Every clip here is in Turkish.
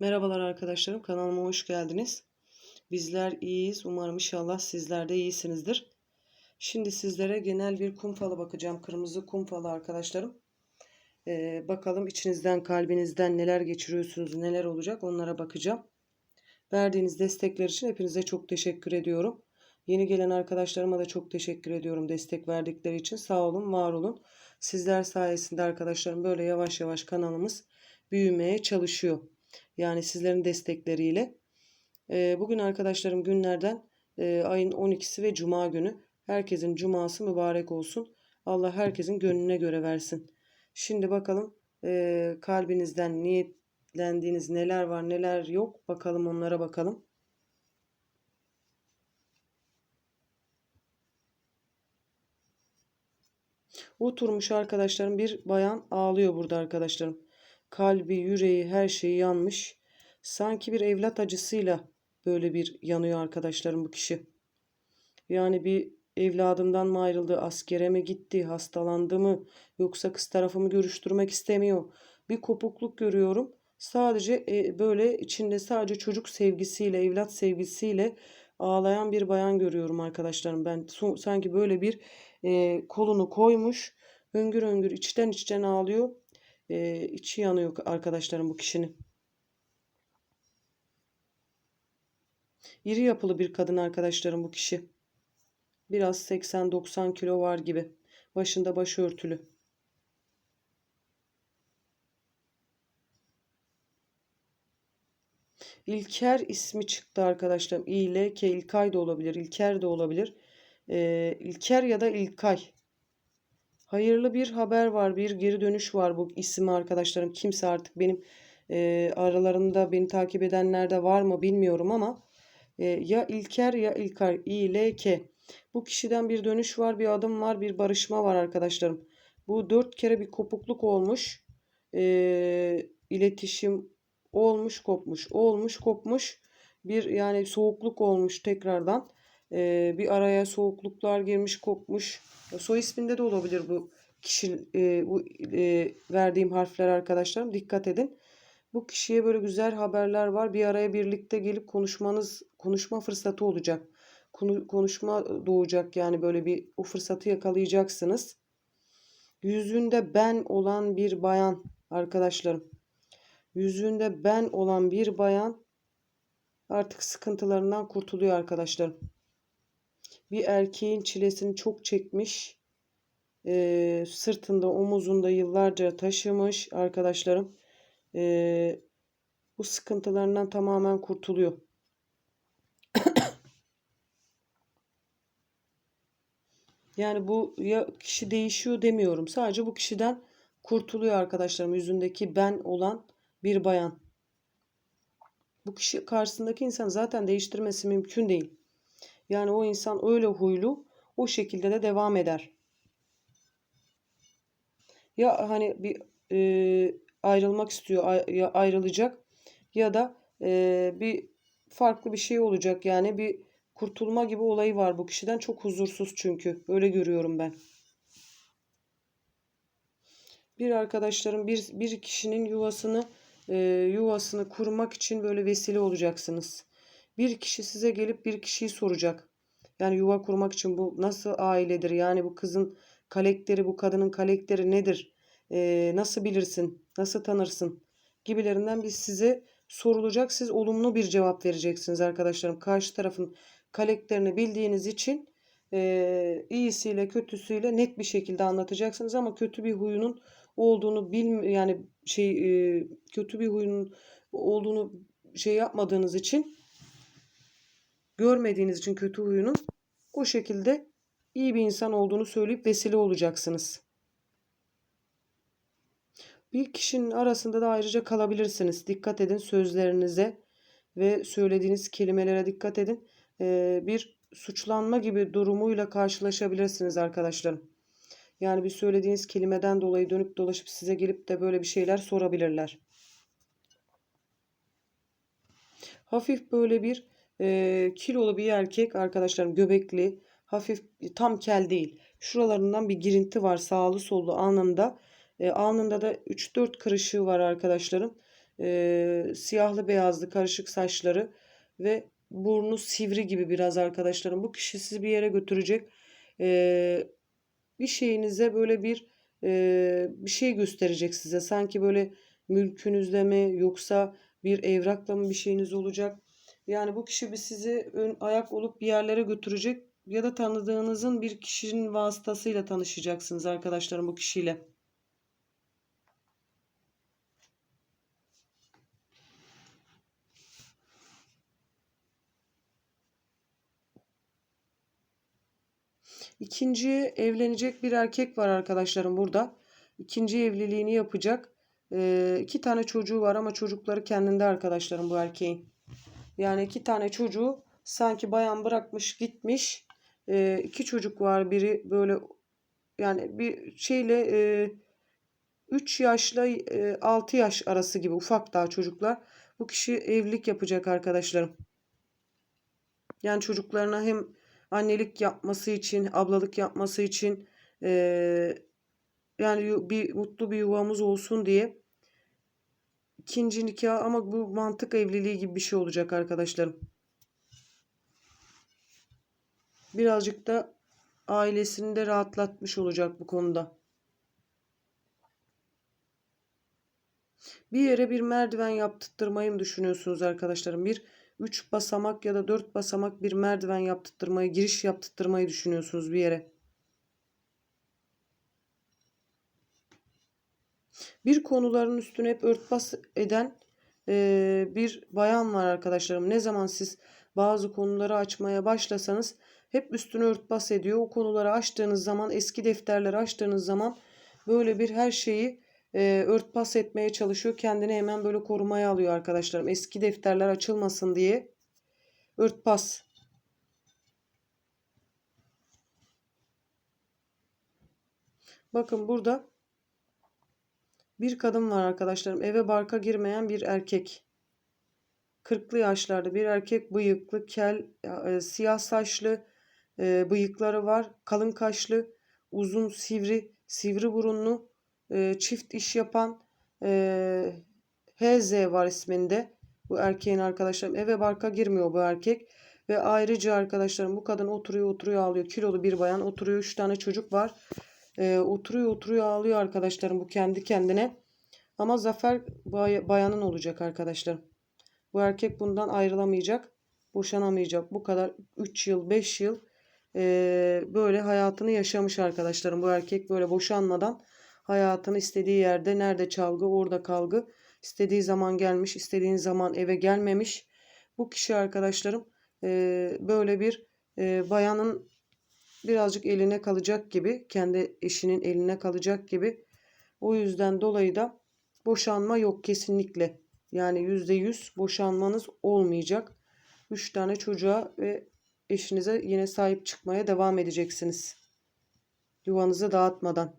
Merhabalar arkadaşlarım, kanalıma hoş geldiniz. Bizler iyiyiz. Umarım inşallah sizler de iyisinizdir. Şimdi sizlere genel bir kum falı bakacağım. Kırmızı kum falı arkadaşlarım. Ee, bakalım içinizden, kalbinizden neler geçiriyorsunuz, neler olacak onlara bakacağım. Verdiğiniz destekler için hepinize çok teşekkür ediyorum. Yeni gelen arkadaşlarıma da çok teşekkür ediyorum destek verdikleri için. Sağ olun, var olun. Sizler sayesinde arkadaşlarım böyle yavaş yavaş kanalımız büyümeye çalışıyor. Yani sizlerin destekleriyle. Ee, bugün arkadaşlarım günlerden e, ayın 12'si ve cuma günü. Herkesin cuması mübarek olsun. Allah herkesin gönlüne göre versin. Şimdi bakalım e, kalbinizden niyetlendiğiniz neler var neler yok. Bakalım onlara bakalım. Oturmuş arkadaşlarım bir bayan ağlıyor burada arkadaşlarım. Kalbi, yüreği, her şeyi yanmış. Sanki bir evlat acısıyla böyle bir yanıyor arkadaşlarım bu kişi. Yani bir evladımdan mı ayrıldı, askere mi gitti, hastalandı mı, yoksa kız tarafımı görüştürmek istemiyor. Bir kopukluk görüyorum. Sadece e, böyle içinde sadece çocuk sevgisiyle, evlat sevgisiyle ağlayan bir bayan görüyorum arkadaşlarım. Ben sanki böyle bir e, kolunu koymuş, hüngür hüngür içten içten ağlıyor. E, içi yanıyor arkadaşlarım bu kişinin. İri yapılı bir kadın arkadaşlarım bu kişi. Biraz 80-90 kilo var gibi. Başında başörtülü. İlker ismi çıktı arkadaşlarım. İle ke İlkay da olabilir. İlker de olabilir. Ee, İlker ya da İlkay. Hayırlı bir haber var. Bir geri dönüş var bu isim arkadaşlarım. Kimse artık benim e, aralarında beni takip edenler de var mı bilmiyorum ama e, ya İlker ya İlkay. İ, L, K. Bu kişiden bir dönüş var, bir adım var, bir barışma var arkadaşlarım. Bu dört kere bir kopukluk olmuş. E, iletişim olmuş, kopmuş, olmuş, kopmuş. Bir yani soğukluk olmuş tekrardan. E, bir araya soğukluklar girmiş, kopmuş. Soy isminde de olabilir bu kişi e, bu e, verdiğim harfler arkadaşlarım. Dikkat edin. Bu kişiye böyle güzel haberler var. Bir araya birlikte gelip konuşmanız, konuşma fırsatı olacak. Konu, konuşma doğacak yani böyle bir o fırsatı yakalayacaksınız. Yüzünde ben olan bir bayan arkadaşlarım. Yüzünde ben olan bir bayan artık sıkıntılarından kurtuluyor arkadaşlarım. Bir erkeğin çilesini çok çekmiş. E, sırtında, omuzunda yıllarca taşımış arkadaşlarım e, bu sıkıntılarından tamamen kurtuluyor. yani bu ya kişi değişiyor demiyorum. Sadece bu kişiden kurtuluyor arkadaşlarım. Yüzündeki ben olan bir bayan. Bu kişi karşısındaki insan zaten değiştirmesi mümkün değil. Yani o insan öyle huylu o şekilde de devam eder. Ya hani bir e, ayrılmak istiyor ya ayrılacak ya da e, bir farklı bir şey olacak yani bir kurtulma gibi olayı var bu kişiden çok huzursuz çünkü öyle görüyorum ben. Bir arkadaşlarım bir, bir kişinin yuvasını e, yuvasını kurmak için böyle vesile olacaksınız. Bir kişi size gelip bir kişiyi soracak. Yani yuva kurmak için bu nasıl ailedir? Yani bu kızın kalekteri, bu kadının kalekteri nedir? E, nasıl bilirsin? Nasıl tanırsın? Gibilerinden biz size sorulacak. Siz olumlu bir cevap vereceksiniz arkadaşlarım. Karşı tarafın karakterini bildiğiniz için e, iyisiyle kötüsüyle net bir şekilde anlatacaksınız ama kötü bir huyunun olduğunu bilm yani şey e, kötü bir huyunun olduğunu şey yapmadığınız için görmediğiniz için kötü huyunun o şekilde iyi bir insan olduğunu söyleyip vesile olacaksınız. Bir kişinin arasında da ayrıca kalabilirsiniz. Dikkat edin sözlerinize ve söylediğiniz kelimelere dikkat edin. Ee, bir suçlanma gibi durumuyla karşılaşabilirsiniz arkadaşlarım. Yani bir söylediğiniz kelimeden dolayı dönüp dolaşıp size gelip de böyle bir şeyler sorabilirler. Hafif böyle bir e, kilolu bir erkek arkadaşlarım göbekli hafif tam kel değil. Şuralarından bir girinti var sağlı sollu alnında. E, alnında da 3-4 kırışığı var arkadaşlarım. Ee, siyahlı beyazlı karışık saçları ve burnu sivri gibi biraz arkadaşlarım. Bu kişi sizi bir yere götürecek. Ee, bir şeyinize böyle bir e, bir şey gösterecek size. Sanki böyle mülkünüzde mi yoksa bir evrakla mı bir şeyiniz olacak. Yani bu kişi bir sizi ön ayak olup bir yerlere götürecek ya da tanıdığınızın bir kişinin vasıtasıyla tanışacaksınız arkadaşlarım bu kişiyle. İkinci evlenecek bir erkek var arkadaşlarım burada. İkinci evliliğini yapacak. Ee, iki tane çocuğu var ama çocukları kendinde arkadaşlarım bu erkeğin. Yani iki tane çocuğu sanki bayan bırakmış gitmiş. Ee, iki çocuk var. Biri böyle yani bir şeyle e, 3 yaşla e, 6 yaş arası gibi ufak daha çocuklar. Bu kişi evlilik yapacak arkadaşlarım. Yani çocuklarına hem annelik yapması için, ablalık yapması için e, yani bir mutlu bir yuvamız olsun diye ikinci nikah ama bu mantık evliliği gibi bir şey olacak arkadaşlarım. Birazcık da ailesini de rahatlatmış olacak bu konuda. Bir yere bir merdiven yaptırtmayı mı düşünüyorsunuz arkadaşlarım? Bir 3 basamak ya da 4 basamak bir merdiven yaptırtmayı, giriş yaptırtmayı düşünüyorsunuz bir yere. Bir konuların üstüne hep örtbas eden e, bir bayan var arkadaşlarım. Ne zaman siz bazı konuları açmaya başlasanız hep üstüne örtbas ediyor. O konuları açtığınız zaman, eski defterleri açtığınız zaman böyle bir her şeyi e, örtbas etmeye çalışıyor. Kendini hemen böyle korumaya alıyor arkadaşlarım. Eski defterler açılmasın diye örtbas. Bakın burada bir kadın var arkadaşlarım. Eve barka girmeyen bir erkek. Kırklı yaşlarda bir erkek bıyıklı, kel, e, siyah saçlı, e, bıyıkları var. Kalın kaşlı, uzun, sivri, sivri burunlu, e, çift iş yapan e, HZ var isminde. Bu erkeğin arkadaşlarım eve barka girmiyor bu erkek. Ve ayrıca arkadaşlarım bu kadın oturuyor oturuyor ağlıyor. Kilolu bir bayan oturuyor. Üç tane çocuk var. E, oturuyor oturuyor ağlıyor arkadaşlarım bu kendi kendine. Ama zafer bay, bayanın olacak arkadaşlarım. Bu erkek bundan ayrılamayacak. Boşanamayacak. Bu kadar 3 yıl 5 yıl e, böyle hayatını yaşamış arkadaşlarım. Bu erkek böyle boşanmadan hayatını istediği yerde nerede çalgı orada kalgı istediği zaman gelmiş istediğin zaman eve gelmemiş bu kişi arkadaşlarım e, böyle bir e, bayanın birazcık eline kalacak gibi kendi eşinin eline kalacak gibi. O yüzden dolayı da boşanma yok kesinlikle. Yani yüzde yüz boşanmanız olmayacak. Üç tane çocuğa ve eşinize yine sahip çıkmaya devam edeceksiniz. Yuvanızı dağıtmadan.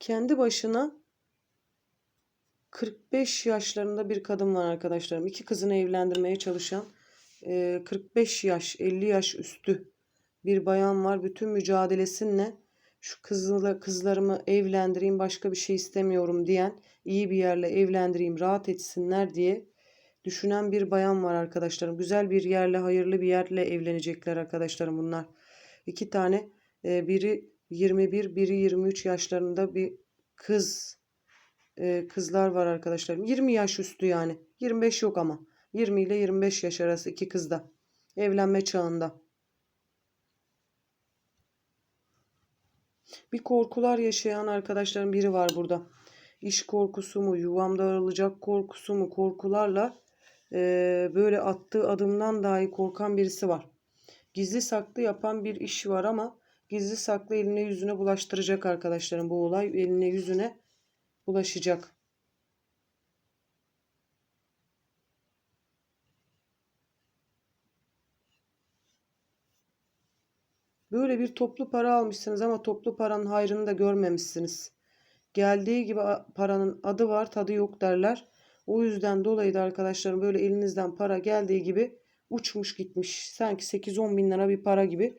Kendi başına 45 yaşlarında bir kadın var arkadaşlarım. İki kızını evlendirmeye çalışan 45 yaş 50 yaş üstü bir bayan var. Bütün mücadelesinle şu kızla, kızlarımı evlendireyim başka bir şey istemiyorum diyen iyi bir yerle evlendireyim rahat etsinler diye düşünen bir bayan var arkadaşlarım. Güzel bir yerle hayırlı bir yerle evlenecekler arkadaşlarım bunlar. İki tane biri 21, biri 23 yaşlarında bir kız e, kızlar var arkadaşlarım. 20 yaş üstü yani. 25 yok ama. 20 ile 25 yaş arası iki kızda. Evlenme çağında. Bir korkular yaşayan arkadaşlarım biri var burada. İş korkusu mu, yuvam dağılacak korkusu mu, korkularla e, böyle attığı adımdan dahi korkan birisi var. Gizli saklı yapan bir iş var ama Gizli saklı eline yüzüne bulaştıracak arkadaşlarım bu olay. Eline yüzüne bulaşacak. Böyle bir toplu para almışsınız ama toplu paranın hayrını da görmemişsiniz. Geldiği gibi paranın adı var tadı yok derler. O yüzden dolayı da arkadaşlarım böyle elinizden para geldiği gibi uçmuş gitmiş. Sanki 8-10 bin lira bir para gibi.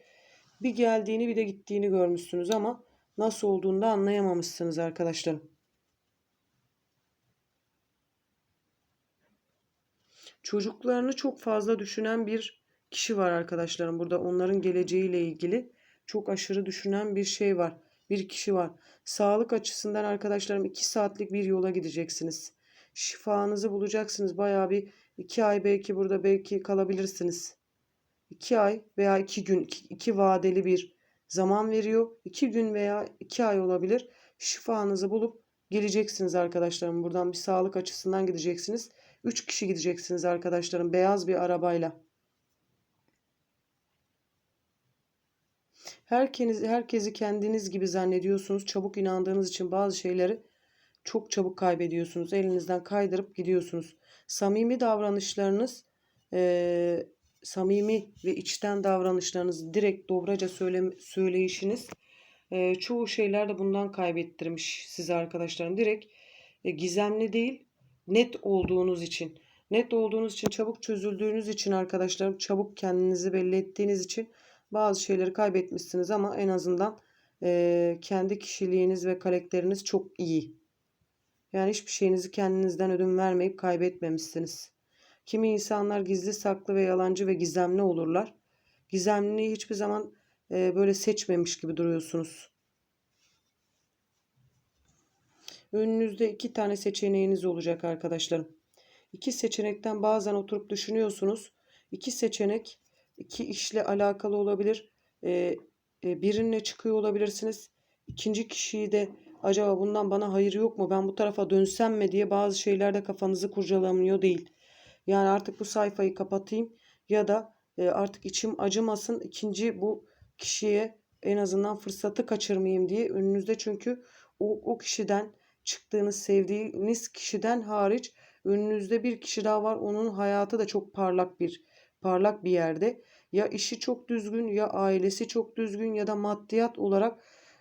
Bir geldiğini bir de gittiğini görmüşsünüz ama nasıl olduğunu da anlayamamışsınız arkadaşlarım. Çocuklarını çok fazla düşünen bir kişi var arkadaşlarım. Burada onların geleceğiyle ilgili çok aşırı düşünen bir şey var. Bir kişi var. Sağlık açısından arkadaşlarım 2 saatlik bir yola gideceksiniz. Şifanızı bulacaksınız. Bayağı bir 2 ay belki burada belki kalabilirsiniz. 2 ay veya 2 gün 2 vadeli bir zaman veriyor. 2 gün veya 2 ay olabilir. Şifanızı bulup geleceksiniz arkadaşlarım. Buradan bir sağlık açısından gideceksiniz. 3 kişi gideceksiniz arkadaşlarım beyaz bir arabayla. Herkeniz, herkesi kendiniz gibi zannediyorsunuz. Çabuk inandığınız için bazı şeyleri çok çabuk kaybediyorsunuz. Elinizden kaydırıp gidiyorsunuz. Samimi davranışlarınız, e, samimi ve içten davranışlarınız, direkt dobraca söyle, söyleyişiniz e, çoğu şeyler de bundan kaybettirmiş size arkadaşlarım. Direkt e, gizemli değil, net olduğunuz için. Net olduğunuz için, çabuk çözüldüğünüz için arkadaşlarım, çabuk kendinizi belli ettiğiniz için bazı şeyleri kaybetmişsiniz ama en azından e, kendi kişiliğiniz ve karakteriniz çok iyi. Yani hiçbir şeyinizi kendinizden ödün vermeyip kaybetmemişsiniz. Kimi insanlar gizli saklı ve yalancı ve gizemli olurlar. Gizemliği hiçbir zaman e, böyle seçmemiş gibi duruyorsunuz. Önünüzde iki tane seçeneğiniz olacak arkadaşlarım. İki seçenekten bazen oturup düşünüyorsunuz. İki seçenek iki işle alakalı olabilir. E, e, birinle çıkıyor olabilirsiniz. İkinci kişiyi de acaba bundan bana hayır yok mu? Ben bu tarafa dönsem mi diye bazı şeylerde kafanızı kurcalamıyor değil. Yani artık bu sayfayı kapatayım ya da e, artık içim acımasın. İkinci bu kişiye en azından fırsatı kaçırmayayım diye önünüzde çünkü o, o kişiden çıktığınız sevdiğiniz kişiden hariç önünüzde bir kişi daha var. Onun hayatı da çok parlak bir parlak bir yerde. Ya işi çok düzgün ya ailesi çok düzgün ya da maddiyat olarak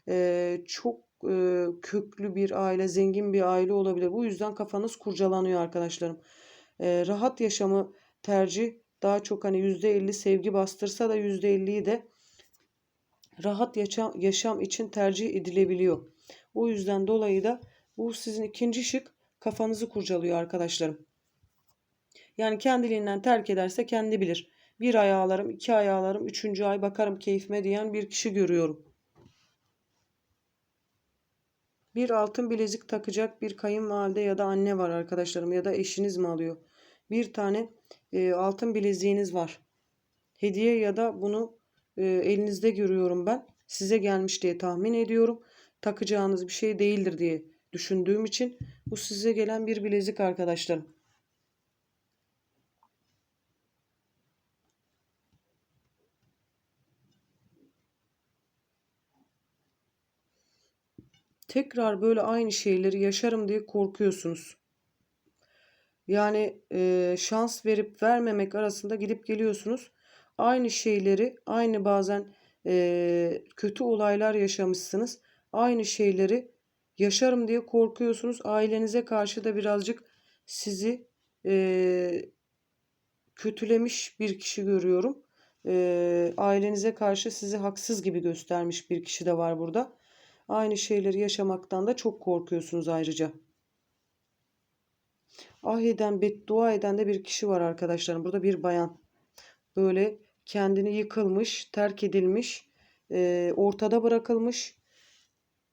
e, çok e, köklü bir aile, zengin bir aile olabilir. Bu yüzden kafanız kurcalanıyor arkadaşlarım. E, rahat yaşamı tercih daha çok hani %50 sevgi bastırsa da %50'yi de rahat yaşam, yaşam için tercih edilebiliyor. O yüzden dolayı da bu sizin ikinci şık kafanızı kurcalıyor arkadaşlarım. Yani kendiliğinden terk ederse kendi bilir. Bir ay ağlarım, iki ay ağlarım, üçüncü ay bakarım keyfime diyen bir kişi görüyorum. Bir altın bilezik takacak bir kayınvalide ya da anne var arkadaşlarım ya da eşiniz mi alıyor? Bir tane e, altın bileziğiniz var. Hediye ya da bunu e, elinizde görüyorum ben. Size gelmiş diye tahmin ediyorum. Takacağınız bir şey değildir diye düşündüğüm için bu size gelen bir bilezik arkadaşlarım. tekrar böyle aynı şeyleri yaşarım diye korkuyorsunuz. Yani e, şans verip vermemek arasında gidip geliyorsunuz. Aynı şeyleri, aynı bazen e, kötü olaylar yaşamışsınız. Aynı şeyleri yaşarım diye korkuyorsunuz. Ailenize karşı da birazcık sizi e, kötülemiş bir kişi görüyorum. E, ailenize karşı sizi haksız gibi göstermiş bir kişi de var burada. Aynı şeyleri yaşamaktan da çok korkuyorsunuz ayrıca. Ah eden, beddua eden de bir kişi var arkadaşlarım. Burada bir bayan. Böyle kendini yıkılmış, terk edilmiş, e, ortada bırakılmış,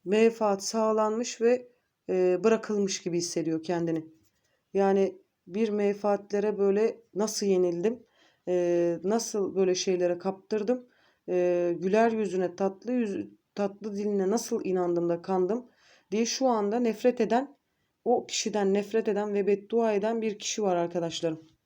menfaat sağlanmış ve e, bırakılmış gibi hissediyor kendini. Yani bir menfaatlere böyle nasıl yenildim, e, nasıl böyle şeylere kaptırdım, e, güler yüzüne, tatlı yüz, tatlı diline nasıl inandım da kandım diye şu anda nefret eden, o kişiden nefret eden ve beddua eden bir kişi var arkadaşlarım.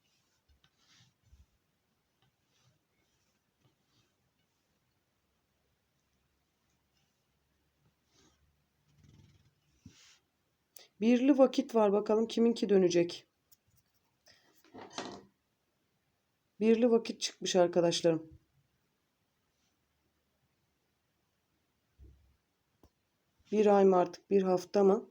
Birli vakit var bakalım kiminki dönecek. Birli vakit çıkmış arkadaşlarım. Bir ay mı artık bir hafta mı?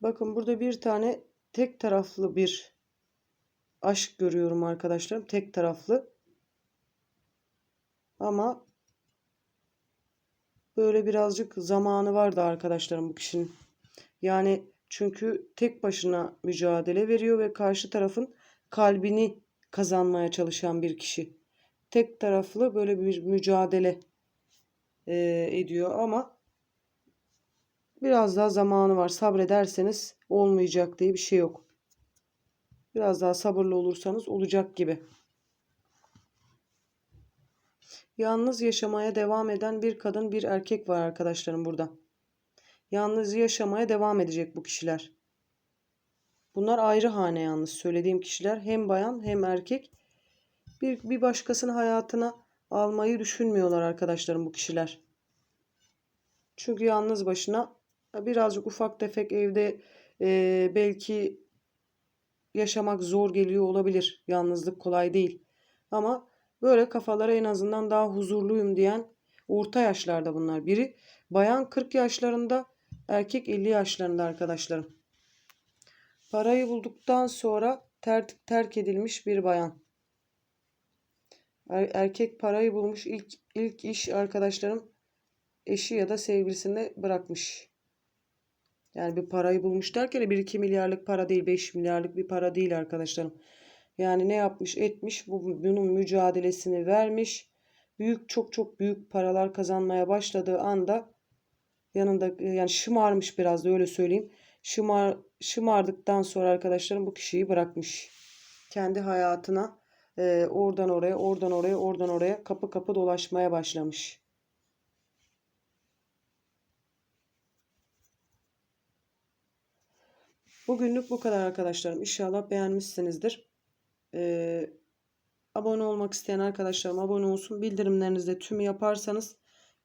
Bakın burada bir tane tek taraflı bir aşk görüyorum arkadaşlarım. Tek taraflı. Ama böyle birazcık zamanı vardı arkadaşlarım bu kişinin. Yani çünkü tek başına mücadele veriyor ve karşı tarafın kalbini kazanmaya çalışan bir kişi. Tek taraflı böyle bir mücadele e, ediyor ama biraz daha zamanı var. Sabrederseniz olmayacak diye bir şey yok. Biraz daha sabırlı olursanız olacak gibi. Yalnız yaşamaya devam eden bir kadın bir erkek var arkadaşlarım burada. Yalnız yaşamaya devam edecek bu kişiler. Bunlar ayrı hane yalnız söylediğim kişiler hem bayan hem erkek. Bir, bir başkasını hayatına almayı düşünmüyorlar arkadaşlarım bu kişiler. Çünkü yalnız başına birazcık ufak tefek evde e, belki yaşamak zor geliyor olabilir. Yalnızlık kolay değil. Ama böyle kafalara en azından daha huzurluyum diyen orta yaşlarda bunlar. Biri bayan 40 yaşlarında, erkek 50 yaşlarında arkadaşlarım. Parayı bulduktan sonra ter- terk edilmiş bir bayan. Er- erkek parayı bulmuş ilk ilk iş arkadaşlarım eşi ya da sevgilisini bırakmış. Yani bir parayı bulmuş derken 1-2 milyarlık para değil 5 milyarlık bir para değil arkadaşlarım. Yani ne yapmış etmiş bu bunun mücadelesini vermiş. Büyük çok çok büyük paralar kazanmaya başladığı anda yanında yani şımarmış biraz da öyle söyleyeyim. Şımar, şımardıktan sonra arkadaşlarım bu kişiyi bırakmış. Kendi hayatına e, oradan oraya oradan oraya oradan oraya kapı kapı dolaşmaya başlamış. Bugünlük bu kadar arkadaşlarım. İnşallah beğenmişsinizdir. Ee, abone olmak isteyen arkadaşlarım abone olsun. Bildirimlerinizi de tümü yaparsanız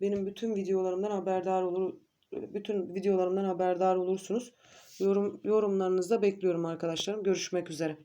benim bütün videolarımdan haberdar olur. Bütün videolarımdan haberdar olursunuz. Yorum, yorumlarınızı da bekliyorum arkadaşlarım. Görüşmek üzere.